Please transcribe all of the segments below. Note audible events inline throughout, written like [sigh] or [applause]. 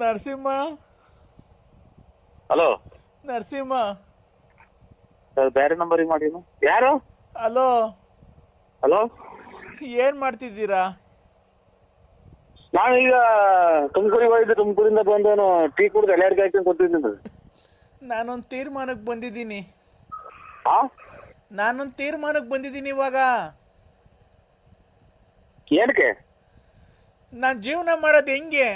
Narasimha? Hello? Narasimha? Sir ಬೇರೆ ನಂಬರಿಗೆ ಮಾಡಿ ಯಾರು? ಹಲೋ? ಹಲೋ? ಏನ್ ಮಾಡ್ತಿದ್ದೀರಾ? ನಾನು ಈಗ ತುಮಕೂರಿಗೆ ಹೋಗಿದ್ದೆ ತುಮಕೂರಿಂದ ಬಂದು ಟೀ ಕುಡಿದು ಎಲ್ಲರಿಗೂ ಹಾಕಿ ಕೊಟ್ಟಿದ್ದೀನಿ ನಾನೊಂದು ತೀರ್ಮಾನಕ್ಕೆ ಬಂದಿದ್ದೀನಿ. ನಾನೊಂದು ತೀರ್ಮಾನಕ್ಕೆ ಬಂದಿದ್ದೀನಿ ಇವಾಗ. ಏನಕ್ಕೆ? ನಾನು ಜೀವನ ಮಾಡೋದು ಹೆಂಗೆ?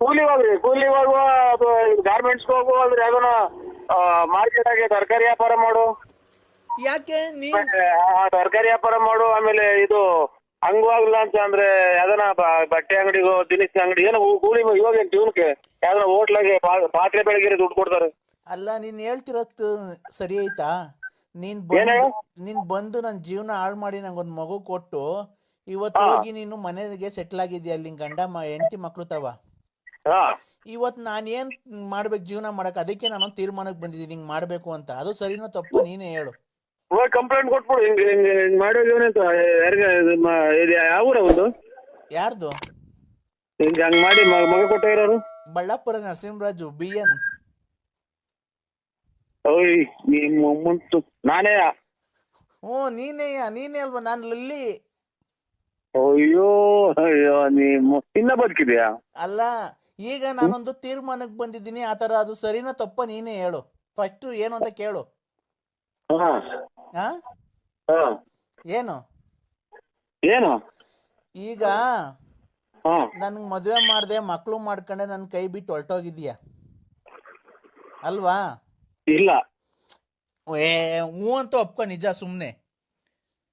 ಕೂಲಿ ಹೋಗ್ರಿ ಕೂಲಿ ಹೋಗುವ ಅದು ಗಾರ್ಮೆಂಟ್ಸ್ ಹೋಗುವ ಅಂದ್ರೆ ಯಾವ್ದನ ಮಾರ್ಕೆಟ್ ಆಗಿ ತರಕಾರಿ ವ್ಯಾಪಾರ ಮಾಡು. ಯಾಕೆ? ತರಕಾರಿ ವ್ಯಾಪಾರ ಮಾಡು ಆಮೇಲೆ ಇದು ಹಂಗು ಆಗ್ಲಿಲ್ಲ ಅಂತ ಅಂದ್ರೆ ಯಾವ್ದನ ಬಟ್ಟೆ ಅಂಗಡಿಗೋ ದಿನಸಿ ಅಂಗಡಿ ಏನೋ ಕೂಲಿ ಇವಾಗ ಜೀವನಕ್ಕೆ ಯಾವ್ದನ ಹೋಟ್ಲಾಗೆ ಪಾತ್ರೆ ಬೆಳಗ್ಗೆ ದುಡ್ಡು ಕೊಡ್ತಾರೆ. ಅಲ್ಲ ನೀನ್ ಹೇಳ್ತಿರತ್ ಸರಿ ಆಯ್ತಾ ನೀನ್ ಬಂದು? ನೀನ್ ಬಂದು ನನ್ ಜೀವನ ಹಾಳು ಮಾಡಿ ನಂಗೊಂದು ಮಗು ಕೊಟ್ಟು ಇವತ್ತು. ಹೋಗಿ ನೀನು ಮನೆಗೆ ಸೆಟ್ಲ್ ಆಗಿದ್ಯಾ ಅಲ್ಲಿ ಗಂಡ ಹೆಂಡತಿ ಮಕ್ಳು ತವ? ಹಾ. ಇವತ್ತು ನಾನು ಏನ್ ಮಾಡ್ಬೇಕು ಜೀವನ ಮಾಡಕ್ ಅದಕ್ಕೆ ನಾನು ತೀರ್ಮಾನಕ್ ಬಂದಿದ್ದೀನಿ ಹಿಂಗ್ ಮಾಡ್ಬೇಕು ಅಂತ. ಅದು ಸರಿನೋ ತಪ್ಪು ನೀನೇ ಹೇಳು. ಹೋಗಿ ಕಂಪ್ಲೇಂಟ್ ಕೊಟ್ಬಿಡು ಹಿಂಗೆ ಹಿಂಗೆ ಹಿಂಗೆ ಅಂತ. ಯಾರಿಗೆ ಇದು ಯಾವ ಊರ ಒಂದು ಯಾರ್ದು? ಹಿಂಗೆ ಹಂಗ್ ಮಾಡಿ ಮ- ಮಗ ಕೊಟ್ಟ ಇರೋರು ಬಳ್ಳಾಪುರ ನರಸಿಂಹರಾಜು ಬಿ ಎನ್. ಓಯ್ ನಿಮ್ಮ ಮುಂತು ನಾನೇ ಹ್ಞೂ ನೀನೇಯ ನೀನೇ ಅಲ್ವಾ? ನಾನು ಲಲ್ಲಿ. ಅಯ್ಯೋ ಅಯ್ಯೋ ನಿಮ್ಮ ಇನ್ನ ಬದುಕಿದ್ಯಾ? ಅಲ್ಲ ಈಗ ನಾನೊಂದು ತೀರ್ಮಾನಕ್ಕೆ ಬಂದಿದ್ದೀನಿ. ಆ ತರ ಅದು ಸರಿನೋ ತಪ್ಪ ನೀನೇ ಹೇಳು. ಫಸ್ಟ್ ಏನು ಅಂತ ಕೇಳು. ಹಾ. ಹಾ ಹಾ. ಏನು? ಏನು? ಈಗ ನನ್ಗ್ ಮದುವೆ ಮಾಡ್ದೆ ಮಕ್ಕಳು ಮಾಡ್ಕೊಂಡೆ ನನ್ನ ಕೈ ಬಿಟ್ಟು ಹೊರಟೋಗಿದ್ಯಾ ಅಲ್ವಾ? ಇಲ್ಲ. ಏ ಹ್ಞೂ ಅಂತ ಒಪ್ಕೊ ನಿಜ ಸುಮ್ನೆ.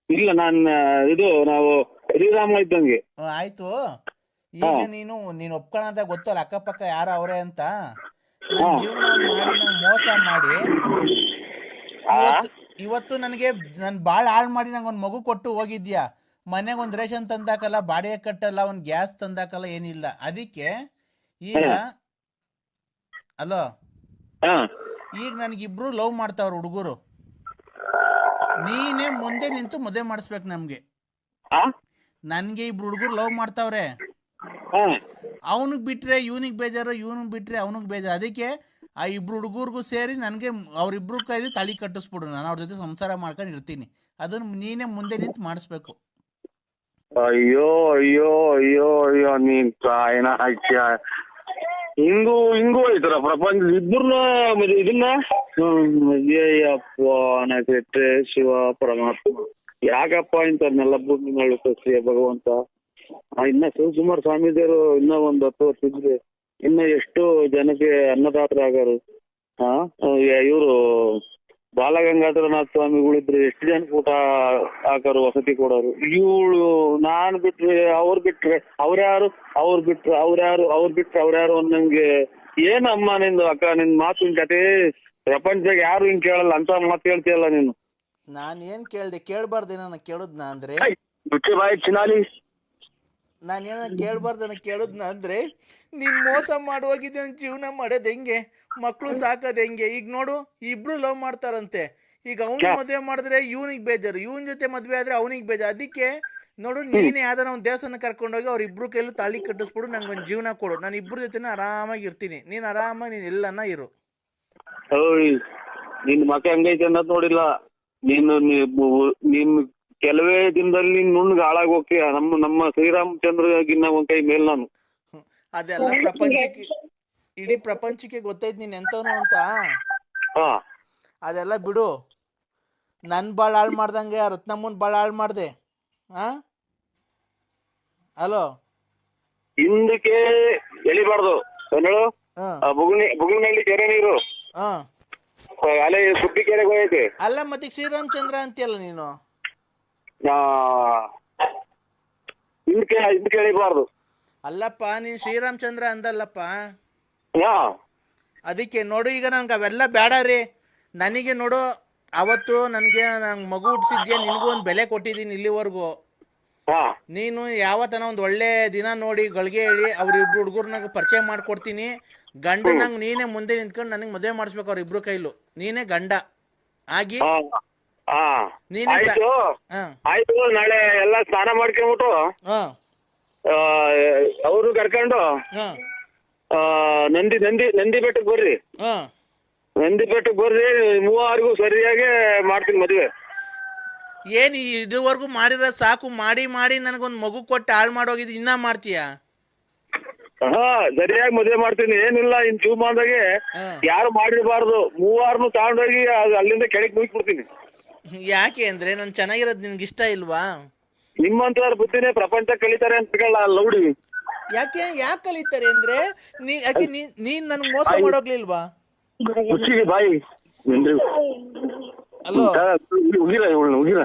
ಇಲ್ಲ ನಾನು ಇದು ನಾವು ಶ್ರೀರಾಮ ಇದ್ದಂಗೆ. ಆಯ್ತು. ಈಗ. ನೀನು ನೀನು ಒಪ್ಕೊಳದ ಗೊತ್ತಲ್ಲ ಅಕ್ಕಪಕ್ಕ ಯಾರ ಅವರೇ ಅಂತ. ನನ್ನ ಜೀವನ ಮಾಡಿ ನಂಗೆ ಮೋಸ ಮಾಡಿ ಇವತ್ತು ಇವತ್ತು ನನಗೆ ನನ್ ಬಾಳ್ ಹಾಳು ಮಾಡಿ ನಂಗೆ ಒಂದು ಮಗು ಕೊಟ್ಟು ಹೋಗಿದ್ಯಾ? ಮನೆಗೆ ಒಂದ್ ರೇಷನ್ ತಂದಾಕಲ್ಲ ಬಾಡಿಗೆ ಕಟ್ಟಲ್ಲ ಒಂದು ಗ್ಯಾಸ್ ತಂದಾಕಲ್ಲ ಏನಿಲ್ಲ. ಅದಕ್ಕೆ ಈಗ ಅಲೋ? ಈಗ ಇಬ್ರು ಲವ್ ಮಾಡ್ತಾವ್ರ ಹುಡುಗರು. ನೀನೇ ಮುಂದೆ ನಿಂತು ಮದುವೆ ಮಾಡಿಸ್ಬೇಕು ನಮಗೆ. ನನ್ಗೆ ಇಬ್ರು ಹುಡುಗರು ಲವ್ ಮಾಡ್ತಾವ್ರೆ. ಅವನಿಗೆ ಬಿಟ್ರೆ ಇವನಿಗ್ ಬೇಜಾರು ಇವನಿಗೆ ಬಿಟ್ರೆ ಅವನಿಗೆ ಬೇಜಾರು. ಅದಕ್ಕೆ ಆ ಇಬ್ರು ಹುಡುಗರಿಗೂ ಸೇರಿ ನನಗೆ ಅವ್ರಿಬ್ರು ಕೈಲಿ ತಾಳಿ ಕಟ್ಟಿಸ್ಬಿಡು. ನಾನು ಅವ್ರ ಜೊತೆ ಸಂಸಾರ ಮಾಡ್ಕೊಂಡು ಇರ್ತೀನಿ. ಅದನ್ನ ನೀನೇ ಮುಂದೆ ನಿಂತು ಮಾಡಿಸ್ಬೇಕು. ಅಯ್ಯೋ ಅಯ್ಯೋ ಅಯ್ಯೋ ಅಯ್ಯೋ ನೀನ್ ಏನ ಹಾಕ್ಯ ಹಿಂಗೂ ಹಿಂಗೂ ಐತರ ಪ್ರಪಂಚ? ಇಬ್ಬರನ್ನ ಇದನ್ನ? ಅಯ್ಯಪ್ಪ ನಾ ಶಿವ ಪರಮಾತ್ಮ. ಯಾಕಪ್ಪ ಇಂಥವ್ರನ್ನೆಲ್ಲ ಭೂಮಿ ಕಳ್ಸಿಯ ಭಗವಂತ? ಇನ್ನ ಶಿವಕುಮಾರ್ ಸ್ವಾಮೀಜಿಯವರು ಇನ್ನ ಒಂದ್ ಹತ್ತು ವರ್ಷ ಇದ್ರೆ ಇನ್ನ ಎಷ್ಟು ಜನಕ್ಕೆ ಅನ್ನದಾತರಾಗಾರು ಹಾ ಇವರು ಬಾಲಗಂಗಾಧರನಾಥ ಸ್ವಾಮಿಗಳಿದ್ರೆ ಎಷ್ಟು ಜನ ಊಟ ಹಾಕೋರು ವಸತಿ ಕೊಡೋರು. ಇವಳು ನಾನ್ ಬಿಟ್ರೆ ಅವ್ರು ಬಿಟ್ರೆ ಅವ್ರ್ಯಾರು ಅವ್ರ್ ಬಿಟ್ರೆ ಅವ್ರ್ಯಾರು ಅವ್ರ್ ಬಿಟ್ರೆ ಅವ್ರ್ಯಾರು ಅನ್ನಂಗೆ ಏನಮ್ಮ ನಿಂದು ಅಕ್ಕ ನಿನ್ ಮಾತಿನ ಕತೆ ಪ್ರಪಂಚದಾಗ ಯಾರು ಹಿಂಗ್ ಕೇಳಲ್ಲ ಅಂತ ಮಾತು ಹೇಳ್ತೀಯಲ್ಲ ನೀನು. ನಾನು ಏನ್ ಕೇಳ್ದೆ ಕೇಳಬಾರ್ದು ನಾನು ಕೇಳೋದ್ನ ಅಂದರೆ ಚಿನಾಲಿ. ನಾನೇನ ಕೇಳಬಾರ್ದನ್ನ ಕೇಳೋದ್ನ ಅಂದರೆ ನೀನು ಮೋಸ ಮಾಡುವಾಗಿದ್ದೆ ಜೀವನ ಮಾಡೋದು ಹೆಂಗೆ? ಮಕ್ಕಳು ಸಾಕೋದು ಹೆಂಗೆ? ಈಗ ನೋಡು ಇಬ್ರು ಲವ್ ಮಾಡ್ತಾರಂತೆ. ಈಗ ಅವ್ನು ಮದುವೆ ಮಾಡಿದ್ರೆ ಇವನಿಗೆ ಬೇಜಾರು. ಇವನ್ ಜೊತೆ ಮದುವೆ ಆದ್ರೆ ಅವನಿಗೆ ಬೇಜಾರು. ಅದಕ್ಕೆ ನೋಡು ನೀನೇ ಯಾವ್ದಾರ ಒಂದು ದೇವಸ್ಥಾನ ಕರ್ಕೊಂಡೋಗಿ ಅವ್ರ ಇಬ್ರು ಕೈಲೂ ತಾಳಿ ಕಟ್ಟಿಸ್ಬಿಡು ನಂಗೆ ಒಂದು ಜೀವನ ಕೊಡು. ನಾನು ಇಬ್ರು ಜೊತೆನೂ ಆರಾಮಾಗಿ ಇರ್ತೀನಿ. ನೀನ್ ಆರಾಮಾಗಿ ನೀನು ಎಲ್ಲನ ಇರು. ನಿನ್ ಮಕ ಹೆಂಗೈತೆ ಅನ್ನೋದ್ ನೋಡಿಲ್ಲ. ನೀನು ನೀ- ನೀನ್ ಕೆಲವೇ ದಿನದಲ್ಲಿ ನುಣ್ಣಗೆ ಹಾಳಾಗೋಕೆ ಹಾಳಾಗ್ ಹೋಗ್ತೀಯ ನಮ್ಮ ನಮ್ಮ ಶ್ರೀರಾಮಚಂದ್ರಗಿನ್ನ ಒಂದ್ ಕೈ ಮೇಲ್ ನಾನು. ಅದೆಲ್ಲ ಪ್ರಪಂಚಕ್ಕೆ ಇಡೀ ಪ್ರಪಂಚಕ್ಕೆ ಗೊತ್ತಾಯ್ತು ನೀನ್ ಎಂತವನು ಅಂತ? ಹಾ. ಅದೆಲ್ಲ ಬಿಡು. ನನ್ ಬಾಳ್ ಹಾಳು ಮಾಡ್ದಂಗೆ ರತ್ನಮ್ಮನ್ ಭಾಳ ಹಾಳು ಮಾಡ್ದೆ. ಹಾ ಹಲೋ? ಹಿಂದಕ್ಕೆ ಎಳಿಬಾರ್ದು. ಕನ್ನಡ ಹಾಂ. ಕೆರೆ ನೀರು. ಹಾ. ಆ, ಅಲೆ ಸುದ್ದಿ ಕೆರೆಗೆ ಹೋಗೈತೆ ಅಲ್ಲ ಮತ್ತೆ ಶ್ರೀರಾಮಚಂದ್ರ ಅಂತೀಯಲ್ಲ ನೀನು? ಎಳಿಬಾರ್ದು ಅಲ್ಲಪ್ಪ ನೀನ್ ಶ್ರೀರಾಮಚಂದ್ರ ಅಂದಲ್ಲಪ್ಪ. ಹಾ. ಅದಕ್ಕೆ ನೋಡು ಈಗ ನಂಗೆ ಅವೆಲ್ಲ ಬೇಡ ರೀ. ನನಗೆ ನೋಡು ಅವತ್ತು ನನಗೆ ನಂಗೆ ಮಗು ಹುಟ್ಟಿಸಿದ್ಯಾ ನಿನಗೂ ಒಂದು ಬೆಲೆ ಕೊಟ್ಟಿದ್ದೀನಿ ಇಲ್ಲಿವರೆಗೂ. ಹಾ. ನೀನು ಯಾವತ್ತನ ಒಂದು ಒಳ್ಳೆ ದಿನ ನೋಡಿ ಗಳಿಗೆ ಹೇಳಿ ಅವ್ರಿಬ್ರು ಹುಡುಗರ್ನಾಗ ಪರಿಚಯ ಮಾಡ್ಕೊಡ್ತೀನಿ. ಗಂಡನಂಗೆ ನೀನೇ ಮುಂದೆ ನಿಂತ್ಕೊಂಡು ನನಗೆ ಮದುವೆ ಮಾಡಿಸ್ಬೇಕು ಅವ್ರ ಇಬ್ರು ಕೈಲು. ನೀನೇ ಗಂಡ. ಆಗಿ ಹಾ. ಹಾ. ನೀನೇ ಸ- ಆಯ್ತು. ಹಾಂ. ಆಯ್ತು ನಾಳೆ ಎಲ್ಲ ಸ್ನಾನ ಮಾಡ್ಕೊಂಡ್ಬಿಟ್ಟು ಹಾಂ. ಅವರು ಕರ್ಕೊಂಡು ಹಾ. ಆ, ನಂದಿ ನಂದಿ ನಂದಿ ಬೆಟ್ಟಕ್ಕೆ ಬರ್ರಿ. ಹಾ. ನಂದಿ ಬೆಟ್ಟಕ್ಕೆ ಬರ್ರಿ ಮೂವರಿಗೂ ಸರಿಯಾಗಿ ಮಾಡ್ತೀನಿ ಮದುವೆ. ಏನ್ ಇದುವರೆಗೂ ಮಾಡಿರೋ ಸಾಕು ಮಾಡಿ ಮಾಡಿ ನನಗೊಂದು ಮಗು ಕೊಟ್ಟು ಹಾಳು ಮಾಡೋಗಿದ್ದು ಇನ್ನ ಮಾಡ್ತೀಯಾ? ಹಾ ಸರಿಯಾಗಿ ಮದುವೆ ಮಾಡ್ತೀನಿ. ಏನಿಲ್ಲ ಇನ್ ಜೀವಮಾನದಾಗೆ ಹಾ. ಯಾರು ಮಾಡಿರಬಾರ್ದು. ಮೂವಾರ್ನು ತಗೊಂಡೋಗಿ ಹೋಗಿ ಅಲ್ಲಿಂದ ಕೆಳಗೆ ಮುಗಿಸ್ಬಿಡ್ತೀನಿ. ಯಾಕೆ ಅಂದ್ರೆ ನಾನು ಚೆನ್ನಾಗಿರೋದು ನಿನ್ಗೆ ಇಷ್ಟ ಇಲ್ವಾ? ನಿಮ್ಮಂತವ್ರ ಬುದ್ಧಿನೇ ಪ್ರಪಂಚ ಕಲಿತಾರೆ ಅಂತ ಲೌಡಿ. ಯಾಕೆ ಯಾಕೆ ಕಲಿತಾರೆ ಅಂದ್ರೆ ನೀ ಯಾಕೆ ನೀ- ನೀನ್ ನನ್ ಮೋಸ ಮಾಡೋಗ್ಲಿಲ್ವಾ? ಬಾಯಿ. ಏನ್ರಿ? ಅಲೋ. ತಾ- ಉಗಿರ ಇವಳು ಉಗಿರ.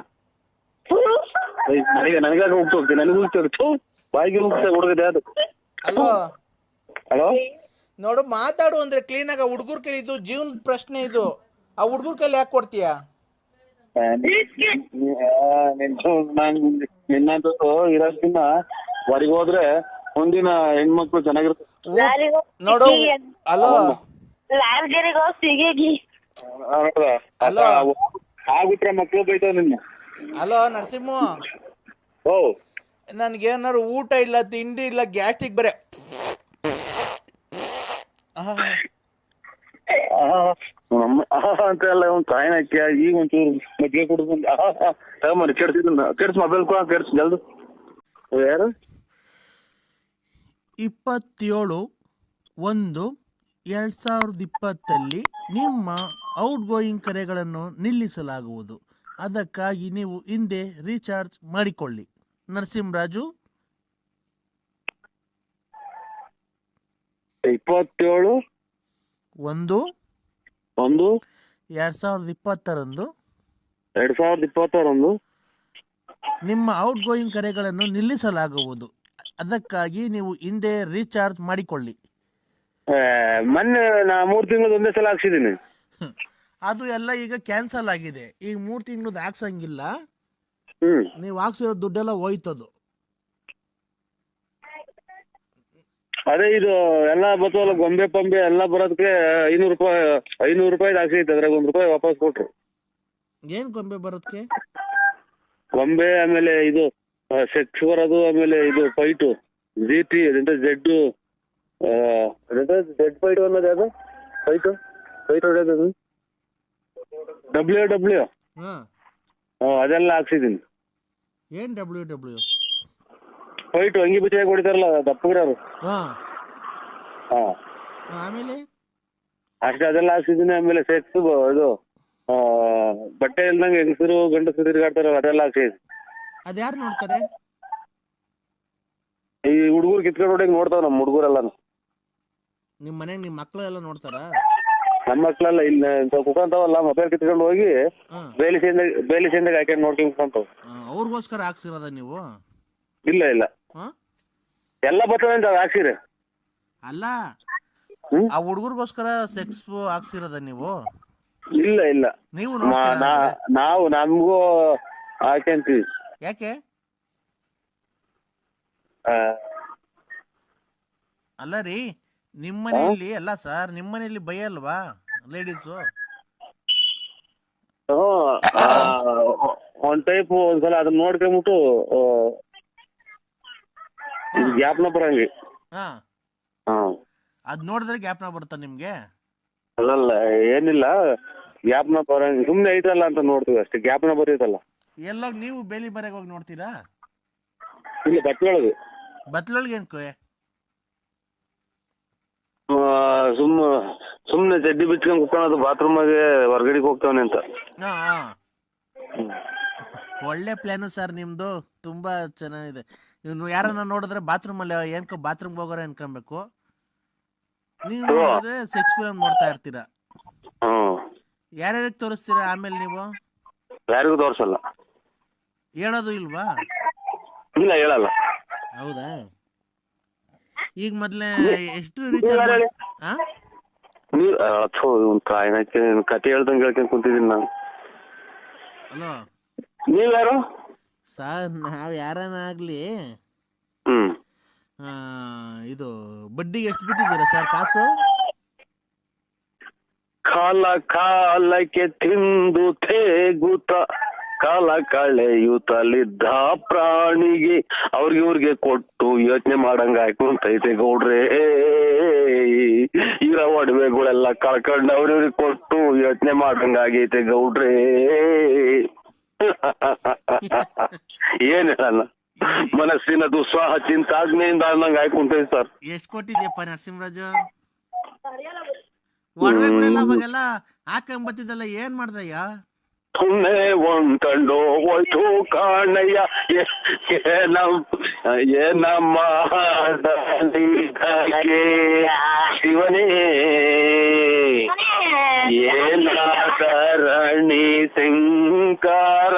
ಏಯ್, ನನಗೆ ನನಗಾಗ ಹೋಗ್ತಾ ಹೋಗ್ತೀನಿ ನನಗೆ ಹೋಗ್ತಾ ಥು, ಬಾಯಿಗೆ ಹೋಗ್ತಾ ಹುಡುಗದೆ ಅದು. ಅಲೋ. ಹಲೋ? ನೋಡು ಮಾತಾಡು ಅಂದ್ರೆ ಕ್ಲೀನ್ ಆಗ ಹುಡುಗರ ಕೈ ಇದು ಜೀವನದ ಪ್ರಶ್ನೆ ಇದು. ಆ ಹುಡುಗರ ಕೈಲಿ ಯಾಕೆ ಕೊಡ್ತೀಯಾ? ನಿನ್ನಂತೂ ಇರೋದ್ಕಿನ್ನ ಹೊರಗೆ ಹೋದ್ರೆ ಮುಂದಿನ ಹೆಣ್ಮಕ್ಳು ಚೆನ್ನಾಗಿರ್ತಾರೆ. ನೋಡು. ಆಗ್ಬಿಟ್ರೆ ಮಕ್ಳು ಬೈತಾವ ನಿನ್ನ. ಹಲೋ ನರಸಿಂಹ. ಓ ನನ್ಗೇನಾರು ಊಟ ಇಲ್ಲ ತಿಂಡಿ ಇಲ್ಲ ಗ್ಯಾಸ್ಟ್ರಿಕ್ ಬರೇ. ಆಹ್, ನಮ್ಮ ಅಂತ ಎಲ್ಲ ಒಂದ್ ಕಾಯಿನ ಹಾಕಿ ಈಗ ಒಂಚೂರು ಮಜ್ಜಿಗೆ ಕುಡಿದು ತಗೊಂಬರಿ ಕೆಡ್ಸಿದ್ ಕೆಡ್ಸ್ ಮೊಬೈಲ್ ಕೂಡ ಕೆಡ್ಸ್ ಜಲ್ದು. ಯಾರು? ಇಪ್ಪತ್ತೇಳು ಒಂದು ಎರಡ್ ಸಾವಿರದ ಇಪ್ಪತ್ತಲ್ಲಿ ನಿಮ್ಮ ಔಟ್ ಗೋಯಿಂಗ್ ಕರೆಗಳನ್ನು ನಿಲ್ಲಿಸಲಾಗುವುದು. ಅದಕ್ಕಾಗಿ ನೀವು ಹಿಂದೆ ರೀಚಾರ್ಜ್ ಮಾಡಿಕೊಳ್ಳಿ. ನರಸಿಂಹರಾಜು? ಇಪ್ಪತ್ತೇಳು ಒಂದು ಒಂದು? ಎರಡ್ ಸಾವಿರದ ಇಪ್ಪತ್ತರಂದು? ಎರಡ್ ಸಾವಿರದ ಇಪ್ಪತ್ತರಂದು? ನಿಮ್ಮ ಔಟ್ ಗೋಯಿಂಗ್ ಕರೆಗಳನ್ನು ನಿಲ್ಲಿಸಲಾಗುವುದು. ಅದಕ್ಕಾಗಿ ನೀವು ಹಿಂದೆ ರೀಚಾರ್ಜ್ ಮಾಡಿಕೊಳ್ಳಿ. ಆ, ಮೊನ್ನೆ ನಾ ಮೂರ್ ತಿಂಗಳು ಒಂದೇ ಸಲ ಹಾಕ್ಸಿದೀನಿ ಅದು ಎಲ್ಲ ಈಗ ಕ್ಯಾನ್ಸಲ್ ಆಗಿದೆ. ಈಗ ಮೂರು ತಿಂಗಳದ್ದು ಹಾಕ್ಸಂಗಿಲ್ಲ. ಹ್ಮ್. ನೀವು ಹಾಕ್ಸಿರೋ ದುಡ್ಡೆಲ್ಲ ಹೋಯ್ತದು. ಅದೇ ಇದು ಎಲ್ಲಾ ಬತ್ತವಲ್ಲ ಗೊಂಬೆ ಪಂಬೆ ಎಲ್ಲಾ ಬರೋದಕ್ಕೆ ಐನೂರು ರೂಪಾಯಿ ಐನೂರು ರೂಪಾಯಿ ಜಾಸ್ತಿ ಐತೆ ಅದ್ರಾಗ ಒಂದ್ ರೂಪಾಯಿ ವಾಪಸ್ ಕೊಟ್ರು. ಏನು ಗೊಂಬೆ ಬರೋದಕ್ಕೆ ಗೊಂಬೆ ಆಮೇಲೆ ಇದು ಸೆಕ್ಸ್ ಬರೋದು ಆಮೇಲೆ ಇದು ಫೈಟು ಜಿ ಟಿ ಅದಂತ ಜೆಡ್ ಜೆಡ್ ಫೈಟ್ ಅನ್ನೋದು ಯಾವ್ದು? ಫೈಟು ಫೈಟ್ ಹೊಡೆಯೋದು ಡಬ್ಲ್ಯೂ ಡಬ್ಲ್ಯೂ ಹಾಂ. ಅದೆಲ್ಲ ಹಾಕ್ಸಿದೀನಿ ಏನು ಡಬ್ಲ್ಯೂ ಡಬ್ಲ್ಯೂ ಫೈಟ್ ಅಂಗಿ ಬಿಚ್ಚಾಗಿ ಹೊಡಿತಾರಲ್ಲ ದಪ್ಪಗಿರೋರು ಹಾಂ. ಹಾ. ಆಮೇಲೆ? ಅಷ್ಟೇ ಅದೆಲ್ಲ ಹಾಕ್ಸಿದೀನಿ ಆಮೇಲೆ ಸೆಕ್ಸ್ ಇದು ಆ, ಬಟ್ಟೆ ಇಲ್ದಂಗೆ ಹೆಂಗಸರು ಗಂಡಸರು ತಿರುಗಾಡ್ತಾರಲ್ಲ ಅದೆಲ್ಲ ಹಾಕ್ಸಿದೀನಿ ಅದ್ಯಾರು ನೋಡ್ತಾರೆ? ಈ ಹುಡುಗರು ಕಿತ್ಕೊಂಡು ಹೊಡಿಯಂಗ್ ನೋಡ್ತಾವ ನಮ್ಮ ಹುಡುಗರೆಲ್ಲ ನಿಮ್ಮ ಮನೆಗೆ ನಿಮ್ಮ ಮಕ್ಕಳೆಲ್ಲ ನೋಡ್ತಾರಾ? ನಮ್ಮ ಮಕ್ಳೆಲ್ಲ ಇಲ್ಲ ಇಂಥ ಕುತ್ಕೊಂತಾವಲ್ಲ ಮೊಬೈಲ್ ಕಿತ್ಕೊಂಡು ಹೋಗಿ ಹಾಂ. ಬೇಲಿ ಸೇಂದ ಬೇಲಿ ಸೇಂದಾಗ ಹಾಕೊಂಡು ನೋಡ್ಕೊಂಡ್ ಅವ್ರಿಗೋಸ್ಕರ ಹಾಕ್ಸಿರೋದ ನೀವು? ಇಲ್ಲ ಇಲ್ಲ. ಹಾಂ? ಎಲ್ಲ ಬರ್ತದೆ ಅಂತ ಹಾಕ್ಸಿರಿ. ಅಲ್ಲ ಹ್ಮ್? ಆ ಹುಡುಗರಿಗೋಸ್ಕರ ಸೆಕ್ಸ್ ಹಾಕ್ಸಿರೋದ ನೀವು? ಇಲ್ಲ ಇಲ್ಲ. ನೀವು ಮ- ನೋಡ್ತೀರಾ ನಾ- ನಾವು ನಮಗೂ ಹಾಕ್ಯಂತೀವಿ. ಯಾಕೆ? ಆ, ಅಲ್ಲ ರೀ ನಿಮ್ಮ ಮನೆಯಲ್ಲಿ ಅಲ್ಲ ಸರ್ ನಿಮ್ಮ ಮನೆಯಲ್ಲಿ ಬೈಯಲ್ವಾ ಲೇಡೀಸು ಹ್ಮ್, ಆ, ಒಂದ್ ಟೈಪ್ ಒಂದ್ಸಲ ಅದನ್ನ ನೋಡ್ಕೊಂಬಿಟ್ಟು ಆ, ಇದು ನ ಬರಂಗಿ. ಹಾ. ಹಾ. ಅದ್ ನೋಡಿದ್ರೆ ಜ್ಞಾಪನ ಬರುತ್ತಾ ನಿಮ್ಗೆ? ಅಲ್ಲಲ್ಲ ಏನಿಲ್ಲ ನ ಬರಂಗಿ. ಸುಮ್ನೆ ಐತಲ್ಲ ಅಂತ ನೋಡ್ತೀವಿ ಅಷ್ಟೇ. ಗ್ಯಾಪ್ನ ಬರೀತಲ್ಲ. ಎಲ್ಲೋಗಿ ನೀವು ಬೇಲಿ ಮರೆಗೆ ಹೋಗಿ ನೋಡ್ತೀರಾ? ಇಲ್ಲ ಬಟ್ಟೆಯೊಳಗೆ ಬತ್ಲೊಳಗೆ ಏನ್ ಕೊಯ್ ಆ, ಸುಮ್ಮ ಸುಮ್ನೆ ಚಡ್ಡಿ ಬಿಚ್ಕೊಂಡ್ ಬಾತ್ರೂಮ್ ಬಾತ್ರೂಮಾಗೆ ಹೊರ್ಗಡೆಗೆ ಹೋಗ್ತಾವನೆ ಅಂತ. ಹಾ ಹಾ. ಒಳ್ಳೆ ಪ್ಲಾನು ಸರ್ ನಿಮ್ದು. ತುಂಬಾ ಚೆನ್ನಾಗಿದೆ. ಇವ್ನು ಯಾರನ್ನ ನೋಡಿದ್ರೆ ಬಾತ್ರೂಮ್ ಅಲ್ಲಿ ಏನ್ಕೊ ಬಾತ್ರೂಮ್ ಹೋಗೋರ ಅನ್ಕೊಬೇಕು. ನೀವು ನೋಡಿದ್ರೆ ಸೆಕ್ಸ್ ಫಿಲಮ್ ನೋಡ್ತಾ ಇರ್ತೀರಾ. ಹ್ಮ್. ಯಾರ್ಯಾರಿಗೆ ತೋರಿಸ್ತೀರಾ ಆಮೇಲೆ ನೀವು? ಯಾರಿಗೂ ತೋರಿಸಲ್ಲ. ಹೇಳೋದು ಇಲ್ವಾ? ಇಲ್ಲ ಹೇಳಲ್ಲ. ಹೌದಾ? ಈಗ ಮೊದ್ಲೇ ಎಷ್ಟು ರೀಚಾರ್ಜ್ ಹಾ ನೀವ್ ಅಥೋ ಇವ್ನ್ ಕಾಯಿನಕ್ಕೆ ಕತೆ ಹೇಳ್ದಂಗೆ ಹೇಳ್ಕೊಂಡ್ ಕುಂತಿದ್ದೀನಿ ನಾನು. ಹಲೋ. ನೀವ್ ಯಾರು? ಸರ್ ನಾವ್ ಯಾರನ್ನ ಆಗ್ಲಿ ಹ್ಮ್. ಇದು ಬಡ್ಡಿಗೆ ಎಷ್ಟು ಬಿಟ್ಟಿದ್ದೀರಾ ಸರ್ ಕಾಸು? ಕಾಲ ಕಾಲಕ್ಕೆ ತಿಂದು ತೇಗುತ ಕಾಲ ಕಳೆಯುತ್ತಲಿದ್ದ ಪ್ರಾಣಿಗೆ ಅವ್ರಿಗೆ ಇವ್ರಿಗೆ ಕೊಟ್ಟು ಯೋಚನೆ ಮಾಡಂಗ ಆಯ್ಕೊಂತೈತೆ ಗೌಡ್ರೆ. ಇರೋ ಒಡವೆಗಳೆಲ್ಲ ಕಳ್ಕೊಂಡು ಅವ್ರಿವ್ರಿಗೆ ಕೊಟ್ಟು ಯೋಚನೆ ಮಾಡಂಗ ಆಗೈತೆ ಗೌಡ್ರೆ. ಏನ್ ಮನಸ್ಸಿನದು ಮನಸ್ಸಿನ ದುಸ್ಸಾಹ ಚಿಂತಾಗ್ನೆಯಿಂದ ಅನ್ನಂಗ ಆಯ್ಕೊಂತೈತೆ ಸರ್. ಎಷ್ಟು ಕೊಟ್ಟಿದ್ಯಪ್ಪ ನರಸಿಂಹರಾಜು? ಒಡವೆಗಳೆಲ್ಲ ಅವಾಗೆಲ್ಲ ಹಾಕೊಂಬತ್ತಿದ್ದಲ್ಲ ಏನ್ ಮಾಡ್ದಯ್ಯ? ಸುಮ್ಮನೆ ಒಂಟಂಡು ಹೋಯ್ತು ಕಾಣಯ್ಯ ಏನಮ್ಮ ಶಿವನೇ. ಏನ ಸಿಂಕಾರ